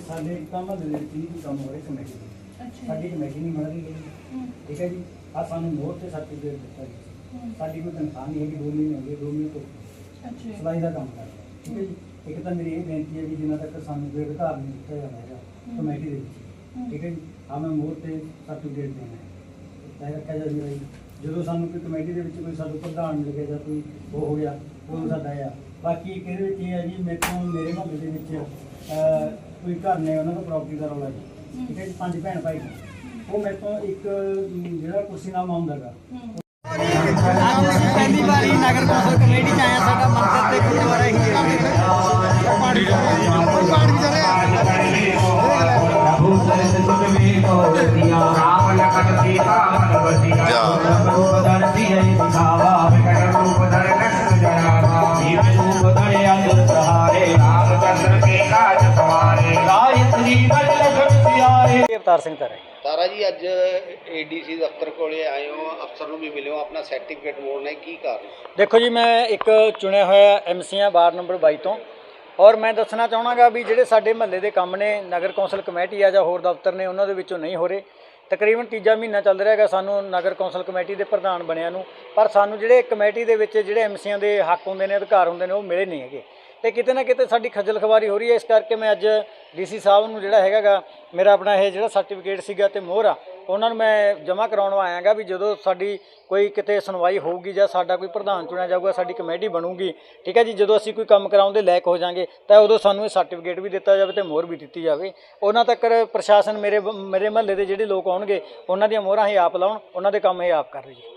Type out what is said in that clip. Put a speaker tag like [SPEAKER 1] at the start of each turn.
[SPEAKER 1] ਸਾਡੇ ਕੰਮ ਦੇ ਵਿੱਚ ਹੀ ਕੰਮ ਹੋ ਰਿਹਾ ਕਮੇਟੀ ਦੀ। ਸਾਡੀ ਕਮੇਟੀ ਨਹੀਂ ਬਣ ਰਹੀ ਹੈ। ਠੀਕ ਹੈ ਜੀ? ਆ ਸਾਨੂੰ ਮੋਹਰ ਤੇ ਸਰਟੀਫਿਕੇਟ ਦਿੱਤਾ ਜੀ ਸਾਡੀ ਕੋਈ ਤਨਖਾਹ ਨਹੀਂ ਹੈਗੀ ਦੋ ਮਹੀਨੇ ਹੋ ਗਏ ਦੋ ਮਹੀਨੇ ਤੋਂ ਸਿਲਾਈ ਦਾ ਕੰਮ ਕਰਦਾ। ਠੀਕ ਹੈ ਜੀ? ਇੱਕ ਤਾਂ ਮੇਰੀ ਇਹ ਬੇਨਤੀ ਹੈ ਵੀ ਜਿੰਨਾ ਤੱਕ ਸਾਨੂੰ ਕੋਈ ਅਧਿਕਾਰ ਨਹੀਂ ਦਿੱਤਾ ਜਾਂਦਾ ਹੈਗਾ ਕਮੇਟੀ ਦੇ ਵਿੱਚ। ਠੀਕ ਹੈ ਜੀ? ਆ ਮੈਂ ਮੋਹਰ ਤੇ ਸਰਟੀਫਿਕੇਟ ਦੇਣਾ ਹੈ। ਤਾਂ ਇਹ ਰੱਖਿਆ ਜਾ ਜੀ। ਜਦੋਂ ਸਾਨੂੰ ਕੋਈ ਕਮੇਟੀ ਦੇ ਵਿੱਚ ਕੋਈ ਸਾਨੂੰ ਪ੍ਰਧਾਨ ਮਿਲ ਗਿਆ ਜਾਂ ਕੋਈ ਉਹ ਹੋ ਗਿਆ ਉਹ ਸਾਡਾ ਆ। ਬਾਕੀ ਇੱਕ ਇਹਦੇ ਵਿੱਚ ਇਹ ਹੈ ਜੀ ਮੇਰੇ ਤੋਂ ਮੇਰੇ ਮੁਹੱਲੇ ਦੇ ਵਿੱਚ ਕੋਈ ਘਰ ਨੇ ਉਹਨਾਂ ਦਾ ਪ੍ਰਾਪਰਟੀ ਦਾ ਰੌਲਾ ਜੀ। ਠੀਕ ਹੈ ਜੀ? ਪੰਜ ਭੈਣ ਭਾਈ ਨੇ। ਉਹ ਮੇਰੇ ਤੋਂ ਇੱਕ ਜਿਹੜਾ ਕੁਰਸੀਨਾਮਾ ਹੁੰਦਾਗਾ
[SPEAKER 2] ਪਹਿਲੀ ਵਾਰੀ ਨਗਰ ਕੌਂਸਲ ਕਮੇਟੀ ਚ ਆਇਆ ਸਾਡਾ ਅਵਤਾਰ ਸਿੰਘ
[SPEAKER 3] ਤਾਰਾ ਜੀ ਅੱਜ ਏਡੀਸੀ ਦਫ਼ਤਰ ਕੋਲੇ ਆਏ ਹੋ। ਅਫਸਰ ਨੂੰ ਵੀ ਮਿਲੇ ਹੋ ਆਪਣਾ ਸਰਟੀਫਿਕੇਟ ਮੋੜਨਾ ਹੈ। ਕੀ ਕਾਰਨ?
[SPEAKER 2] ਦੇਖੋ ਜੀ ਮੈਂ ਇੱਕ ਚੁਣਿਆ ਹੋਇਆ ਐਮਸੀ ਆ ਵਾਰਡ ਨੰਬਰ 22 ਤੋਂ। ਔਰ ਮੈਂ ਦੱਸਣਾ ਚਾਹਣਾਗਾ ਵੀ ਜਿਹੜੇ ਸਾਡੇ ਮਹੱਲੇ ਦੇ ਕੰਮ ਨੇ ਨਗਰ ਕੌਂਸਲ ਕਮੇਟੀ ਆ ਜਾਂ ਹੋਰ ਦਫ਼ਤਰ ਨੇ ਉਹਨਾਂ ਦੇ ਵਿੱਚੋਂ ਨਹੀਂ ਹੋ ਰਹੇ। ਤਕਰੀਬਨ ਤੀਜਾ ਮਹੀਨਾ ਚੱਲ ਰਿਹਾ ਹੈਗਾ ਸਾਨੂੰ ਨਗਰ ਕੌਂਸਲ ਕਮੇਟੀ ਦੇ ਪ੍ਰਧਾਨ ਬਣਿਆ ਨੂੰ। ਪਰ ਸਾਨੂੰ ਜਿਹੜੇ ਕਮੇਟੀ ਦੇ ਵਿੱਚ ਜਿਹੜੇ ਐਮਸੀਆਂ ਦੇ ਹੱਕ ਹੁੰਦੇ ਨੇ ਅਧਿਕਾਰ ਹੁੰਦੇ ਨੇ ਉਹ ਮਿਲੇ ਨਹੀਂ ਹੈਗੇ। ਤੇ ਕਿਤੇ ਨਾ ਕਿਤੇ ਸਾਡੀ ਖੱਜਲ ਖਵਾਰੀ ਹੋ ਰਹੀ ਹੈ। ਇਸ ਕਰਕੇ ਮੈਂ ਅੱਜ ਡੀਸੀ ਸਾਹਿਬ ਨੂੰ ਜਿਹੜਾ ਹੈਗਾਗਾ, ਮੇਰਾ ਆਪਣਾ ਇਹ ਜਿਹੜਾ ਸਰਟੀਫਿਕੇਟ ਸੀਗਾ ਤੇ ਮੋਹਰ ਆ, ਉਹਨਾਂ ਨੂੰ ਮੈਂ ਜਮ੍ਹਾਂ ਕਰਾਉਣ ਆਇਆਗਾ ਵੀ ਜਦੋਂ ਸਾਡੀ ਕੋਈ ਕਿਤੇ ਸੁਣਵਾਈ ਹੋਊਗੀ ਜਾਂ ਸਾਡਾ ਕੋਈ ਪ੍ਰਧਾਨ ਚੁਣਿਆ ਜਾਊਗਾ, ਸਾਡੀ ਕਮੇਟੀ ਬਣੂਗੀ, ਠੀਕ ਹੈ ਜੀ? ਜਦੋਂ ਅਸੀਂ ਕੋਈ ਕੰਮ ਕਰਾਉਣ ਦੇ ਲਾਇਕ ਹੋ ਜਾਾਂਗੇ, ਤਾਂ ਉਦੋਂ ਸਾਨੂੰ ਇਹ ਸਰਟੀਫਿਕੇਟ ਵੀ ਦਿੱਤਾ ਜਾਵੇ ਤੇ ਮੋਹਰ ਵੀ ਦਿੱਤੀ ਜਾਵੇ। ਉਹਨਾਂ ਤੱਕ ਪ੍ਰਸ਼ਾਸਨ ਮੇਰੇ ਮੇਰੇ ਮਹੱਲੇ ਦੇ ਜਿਹੜੇ ਲੋਕ ਆਉਣਗੇ, ਉਹਨਾਂ ਦੀਆਂ ਮੋਹਰਾਂ ਹੀ ਆਪ ਲਾਉਣ, ਉਹਨਾਂ ਦੇ ਕੰਮ ਇਹ ਆਪ ਕਰ ਰਹੀ ਜੀ।